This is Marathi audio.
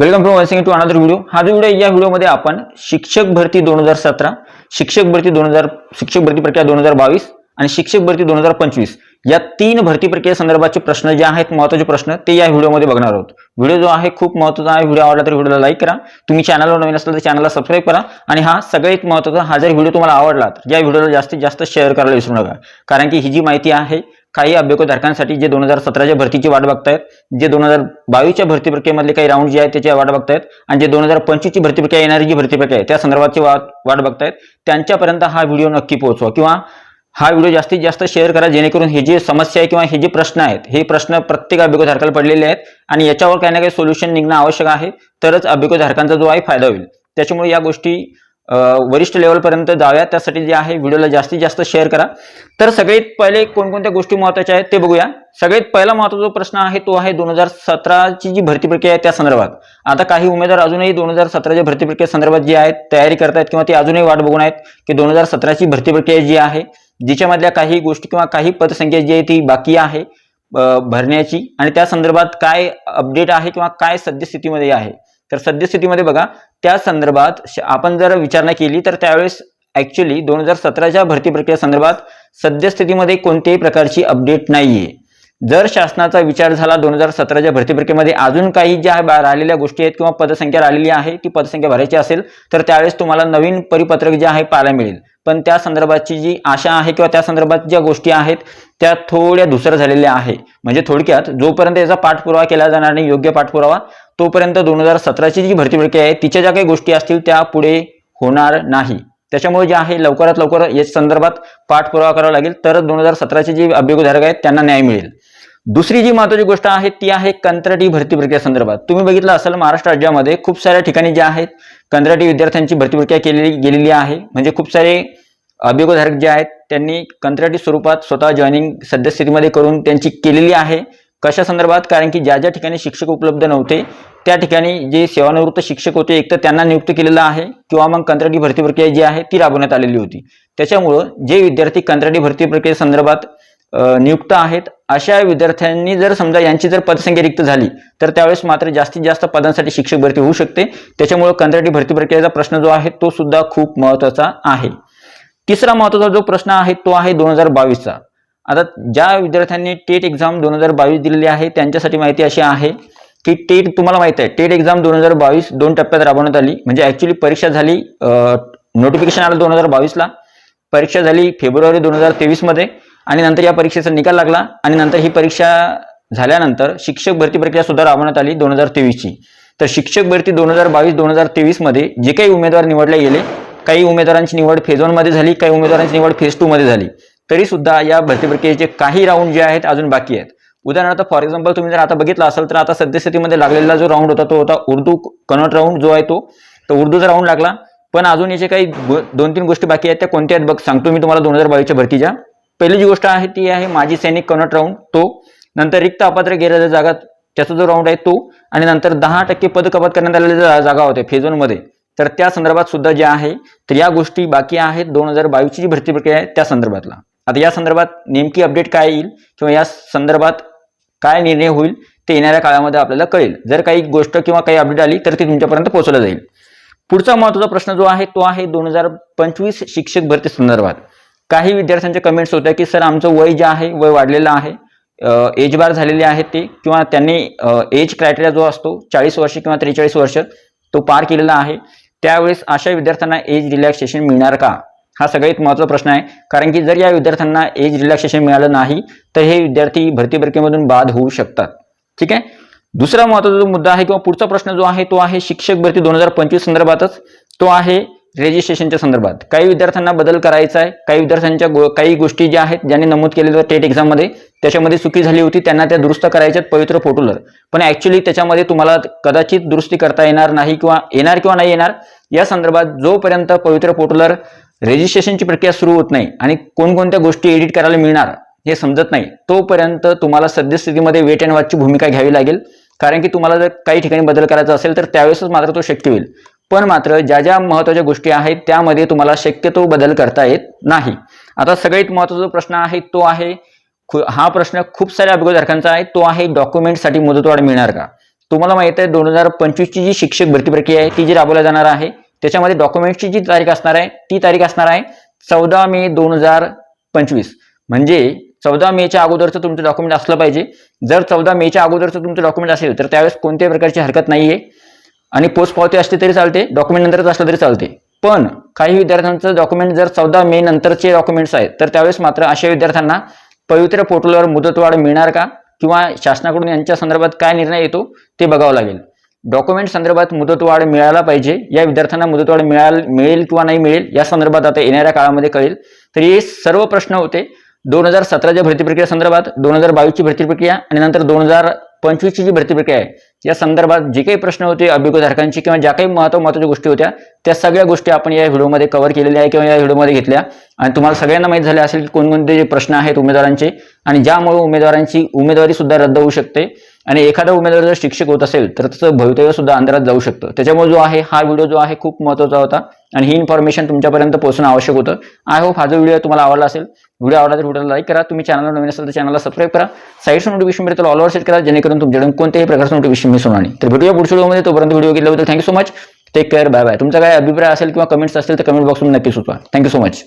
वेलकम फ्रॉम वन्सिंग टू अनदर व्हिडिओ हा जो व्हिडिओ या व्हिडिओमध्ये आपण शिक्षक भरती दोन हजार सतरा शिक्षक भरती दोन हजार शिक्षक भरती प्रक्रिया दोन हजार बावीस आणि शिक्षक भरती दोन हजार पंचवीस या तीन भरती प्रक्रिया संदर्भाचे प्रश्न जे आहेत महत्त्वाचे प्रश्न ते या व्हिडिओमध्ये बघणार आहोत. व्हिडिओ जो आहे खूप महत्त्वाचा आहे. व्हिडिओ आवडला तर व्हिडिओला लाईक करा. तुम्ही चॅनलवर नवीन असला तर चॅनलला सबस्क्राईब करा. आणि हा सगळ्यात महत्त्वाचा हा जर व्हिडिओ तुम्हाला आवडला तर या व्हिडिओला जास्तीत जास्त शेअर करायला विसरू नका. कारण की ही जी माहिती आहे काही अभ्यर्थीधारकांसाठी जे दोन हजार सतराच्या भरतीची वाट बघतायत जे दोन हजार बावीसच्या भरती प्रक्रियेमधले काही राऊंड जे आहेत त्याची वाट बघतायत आणि जे दोन हजार पंचवीसची भरती प्रक्रिया येणारी जी भरती प्रक्रिया आहे त्या संदर्भातची वाट वाट बघतायत. त्यांच्यापर्यंत हा व्हिडिओ नक्की पोहोचवा किंवा हा व्हिडिओ जास्तीत जास्त शेअर करा जेणेकरून हे जी समस्या आहे किंवा हे जे प्रश्न आहेत हे प्रश्न प्रत्येक अभ्यर्थीधारकाला पडलेले आहेत आणि याच्यावर काही ना काही सोल्युशन निघणं आवश्यक आहे. तरच अभ्यर्थीधारकांचा जो आहे फायदा होईल. त्याच्यामुळे या गोष्टी वरिष्ठ लेवलपर्यंत जाव्या त्यासाठी जे आहे व्हिडिओला जास्तीत जास्त शेअर करा. तर सगळ्यात पहिले कोणकोणत्या गोष्टी महत्त्वाच्या आहेत ते बघूया. सगळ्यात पहिला महत्त्वाचा जो प्रश्न आहे तो आहे दोन हजार सतराची जी भरती प्रक्रिया आहे त्या संदर्भात. आता काही उमेदवार अजूनही दोन हजार सतराच्या भरती प्रक्रिये संदर्भात जी आहेत तयारी करतायत किंवा ती अजूनही वाट बघून आहेत की दोन हजार सतराची भरती प्रक्रिया जी आहे जिच्यामधल्या काही गोष्टी किंवा काही पदसंख्या जी आहे ती बाकी आहे. भरण्याची आणि त्या संदर्भात काय अपडेट आहे किंवा काय सद्यस्थितीमध्ये आहे? तर सद्यस्थितीमध्ये बघा त्या संदर्भात आपण जर विचारणा केली तर त्यावेळेस ऍक्च्युली दोन हजार सतराच्या भरती प्रक्रिया संदर्भात सद्यस्थितीमध्ये कोणत्याही प्रकारची अपडेट नाहीये. जर शासनाचा विचार झाला दोन हजार सतराच्या भरती प्रक्रियेमध्ये अजून काही ज्या बा- राहिलेल्या गोष्टी आहेत किंवा पदसंख्या राहिलेली आहे ती पदसंख्या भरायची असेल तर त्यावेळेस तुम्हाला नवीन परिपत्रक जे आहे पाहायला मिळेल. पण त्या संदर्भाची जी आशा आहे किंवा त्या संदर्भात ज्या गोष्टी आहेत त्या थोड्या दुसऱ्या झालेल्या आहे. म्हणजे थोडक्यात जोपर्यंत याचा पाठपुरावा केला जाणार नाही योग्य पाठपुरावा तोपर्यंत दोन हजार सतराची जी भरती प्रक्रिया आहे तिच्या ज्या काही गोष्टी असतील त्या पुढे होणार नाही. त्याच्यामुळे जे आहे लवकरात लवकर या संदर्भात पाठपुरावा करावा लागेल. तरच दोन हजार सतराचे जे अभियोगधारक आहेत त्यांना न्याय मिळेल. दुसरी जी महत्वाची गोष्ट आहे ती आहे कंत्राटी भरती प्रक्रिया संदर्भात. तुम्ही बघितलं असेल महाराष्ट्र राज्यामध्ये खूप साऱ्या ठिकाणी जे आहेत कंत्राटी विद्यार्थ्यांची भरती प्रक्रिया केलेली गेलेली आहे. म्हणजे खूप सारे अभियोगधारक जे आहेत त्यांनी कंत्राटी स्वरूपात स्वतः जॉईनिंग सद्यस्थितीमध्ये करून त्यांची केलेली आहे. कशा संदर्भात? कारण की ज्या ज्या ठिकाणी शिक्षक उपलब्ध नव्हते त्या ठिकाणी जे सेवानिवृत्त शिक्षक होते एक तर त्यांना नियुक्त केलेलं आहे किंवा मग कंत्राटी भरती प्रक्रिया जी आहे ती राबवण्यात आलेली होती. त्याच्यामुळं जे विद्यार्थी कंत्राटी भरती प्रक्रियेसंदर्भात नियुक्त आहेत अशा विद्यार्थ्यांनी जर समजा यांची जर पदसंख्या रिक्त झाली तर त्यावेळेस मात्र जास्तीत जास्त पदांसाठी शिक्षक भरती होऊ शकते. त्याच्यामुळे कंत्राटी भरती प्रक्रियेचा प्रश्न जो आहे तो सुद्धा खूप महत्त्वाचा आहे. तिसरा महत्त्वाचा जो प्रश्न आहे तो आहे दोन हजार बावीसचा. आता ज्या विद्यार्थ्यांनी टेट एक्झाम दोन हजार बावीस दिलेली आहे त्यांच्यासाठी माहिती अशी आहे की टेट तुम्हाला माहिती आहे. टेट एक्झाम दोन हजार बावीस दोन टप्प्यात राबवण्यात आली. म्हणजे ऍक्च्युली परीक्षा झाली नोटिफिकेशन आलं दोन हजार बावीसला परीक्षा झाली फेब्रुवारी दोन हजार तेवीसमध्ये आणि नंतर या परीक्षेचा निकाल लागला. आणि नंतर ही परीक्षा झाल्यानंतर शिक्षक भरती प्रक्रिया सुद्धा राबवण्यात आली दोन हजार तेवीसची तर शिक्षक भरती दोन हजार बावीस दोन हजार तेवीसमध्ये जे काही उमेदवार निवडले गेले काही उमेदवारांची निवड फेजमध्ये झाली काही उमेदवारांची निवड फेज टू मध्ये झाली. तरी सुद्धा या भरती प्रक्रियेचे काही राऊंड जे आहेत अजून बाकी आहेत. उदाहरणार्थ फॉर एक्झाम्पल तुम्ही जर आता बघितलं असेल तर आता सद्यस्थितीमध्ये लागलेला जो राऊंड होता तो होता उर्दू कन्वर्ट राऊंड जो आहे तो. तर उर्दूचा राऊंड लागला. पण अजून याचे काही दोन तीन गोष्टी बाकी आहेत त्या कोणत्या आहेत बघ सांगतो मी तुम्हाला दोन हजार बावीसच्या भरतीच्या. पहिली जी गोष्ट आहे ती आहे माजी सैनिक कनट राऊंड तो. नंतर रिक्त अपात्र गेलेल्या जागा त्याचा जो राऊंड आहे तो. आणि नंतर दहा टक्के पद कपात करण्यात आलेल्या ज्या जागा होत्या फेजमध्ये. तर त्या संदर्भात सुद्धा जे आहे तर या गोष्टी बाकी आहेत दोन हजार बावीसची जी भरती प्रक्रिया आहे त्या संदर्भातला. आता या संदर्भात नेमकी अपडेट काय येईल किंवा या संदर्भात काय निर्णय होईल ते येणाऱ्या काळामध्ये आपल्याला कळेल. जर काही गोष्ट किंवा काही अपडेट आली तर ती तुमच्यापर्यंत पोहोचवलं जाईल. पुढचा महत्त्वाचा प्रश्न जो आहे तो आहे दोन हजार पंचवीस शिक्षक भरती संदर्भात. काही विद्यार्थ्यांच्या कमेंट्स होत्या की सर आमचं वय जे आहे वय वाढलेलं आहे. एज बार झालेले आहेत ते. किंवा त्यांनी एज क्रायटेरिया जो असतो चाळीस वर्ष किंवा त्रेचाळीस वर्ष तो पार केलेला आहे. त्यावेळेस अशा विद्यार्थ्यांना एज रिलॅक्सेशन मिळणार का? हा सगळ्यात महत्त्वाचा प्रश्न आहे. कारण की जर या विद्यार्थ्यांना एज रिलॅक्सेशन मिळालं नाही तर हे विद्यार्थी भरती प्रक्रियेमधून बाद होऊ शकतात. ठीक आहे? दुसरा महत्त्वाचा जो मुद्दा आहे किंवा पुढचा प्रश्न जो आहे तो आहे शिक्षक भरती दोन हजार पंचवीस संदर्भातच. तो आहे रेजिस्ट्रेशनच्या संदर्भात. काही विद्यार्थ्यांना बदल करायचा आहे. काही विद्यार्थ्यांच्या गो- काही गोष्टी ज्या आहेत ज्यांनी नमूद केलेल्या टेट एक्झाममध्ये त्याच्यामध्ये चुकी झाली होती त्यांना त्या दुरुस्त करायच्यात पवित्र फोटोलर. पण ऍक्च्युली त्याच्यामध्ये तुम्हाला कदाचित दुरुस्ती करता येणार नाही किंवा येणार किंवा नाही येणार या संदर्भात जोपर्यंत पवित्र पोर्टलर रेजिस्ट्रेशनची प्रक्रिया सुरू होत नाही आणि कोणकोणत्या गोष्टी एडिट करायला मिळणार हे समजत नाही तोपर्यंत तुम्हाला सद्यस्थितीमध्ये वेट अँड वॉचची भूमिका घ्यावी लागेल. कारण की तुम्हाला जर काही ठिकाणी बदल करायचा असेल तर त्यावेळेसच मात्र तो शक्य होईल. पण मात्र ज्या ज्या महत्त्वाच्या गोष्टी आहेत त्यामध्ये तुम्हाला शक्यतो बदल करता येत नाही. आता सगळ्यात महत्त्वाचा जो प्रश्न आहे तो आहे हा प्रश्न खूप साऱ्या अभिगोधारकांचा आहे तो आहे डॉक्युमेंटसाठी मुदतवाढ मिळणार का? तुम्हाला माहीत आहे दोन हजार पंचवीसची जी शिक्षक भरती प्रक्रिया आहे ती जी राबवल्या जाणार आहे त्याच्यामध्ये डॉक्युमेंटची जी तारीख असणार आहे ती तारीख असणार आहे चौदा मे दोन हजार पंचवीस. म्हणजे चौदा मेच्या अगोदरचं तुमचं डॉक्युमेंट असलं पाहिजे. जर चौदा मेच्या अगोदरचं तुमचं डॉक्युमेंट असेल तर त्यावेळेस कोणत्याही प्रकारची हरकत नाहीये. आणि पोस्ट पावती असली तरी चालते डॉक्युमेंट नंतरच असलं तरी चालते. पण काही विद्यार्थ्यांचं डॉक्युमेंट जर चौदा मे नंतरचे डॉक्युमेंट्स आहेत तर त्यावेळेस मात्र अशा विद्यार्थ्यांना पवित्र पोर्टलवर मुदतवाढ मिळणार का? किंवा शासनाकडून यांच्या संदर्भात काय निर्णय येतो ते बघावं लागेल. डॉक्युमेंट संदर्भात मुदतवाढ मिळायला पाहिजे. या विद्यार्थ्यांना मुदतवाढ मिळाल मिळेल किंवा नाही मिळेल या संदर्भात आता येणाऱ्या काळामध्ये कळेल. तर हे सर्व प्रश्न होते. दोन हजार सतराच्या भरती प्रक्रिया संदर्भात दोन हजार बावीसची भरती प्रक्रिया आणि नंतर दोन हजार पंचवीसची जी भरती प्रक्रिया आहे या संदर्भात जे काही प्रश्न होते अभिज्ञधारकांची किंवा ज्या काही महत्त्व महत्त्वाच्या गोष्टी होत्या त्या सगळ्या गोष्टी आपण या व्हिडिओमध्ये कव्हर केलेल्या आहे किंवा या व्हिडिओमध्ये घेतल्या. आणि तुम्हाला सगळ्यांना माहीत झाले असेल की कोणकोणते जे प्रश्न आहेत उमेदवारांचे आणि ज्यामुळे उमेदवारांची उमेदवारी सुद्धा रद्द होऊ शकते. आणि एखादा उमेदवार जर शिक्षक होत असेल तर त्याचं भवितव्य सुद्धा अंधारात जाऊ शकतं. त्याच्यामुळे जो आहे हा व्हिडिओ जो आहे खूप महत्त्वाचा होता. आणि ही इन्फॉर्मेशन तुमच्यापर्यंत पोहोचणं आवश्यक होतं. आय होप हा जो व्हिडिओ तुम्हाला आवडला असेल. व्हिडिओ आवडला तर व्हिडिओला लाईक करा. तुम्ही चॅनलला नवीन असेल तर चॅनलला सबस्क्राईब करा. साईडचं नोटिफिकेशन मिळेल ऑल ओव्हर सेट करा जेणेकरून तुमच्याकडून कोणत्याही प्रकारचं नोटिफिकेशन मिस होणार नाही. तर व्हिडिओ पुढच्या व्हिडिओमध्ये तोपर्यंत व्हिडिओ केल्याबद्दल thank you so much take care bye bye तुमचा काय अभिप्राय असेल किंवा कमेंट्स असेल तर कमेंट बॉक्समध्ये नक्की सुचवा. Thank you so much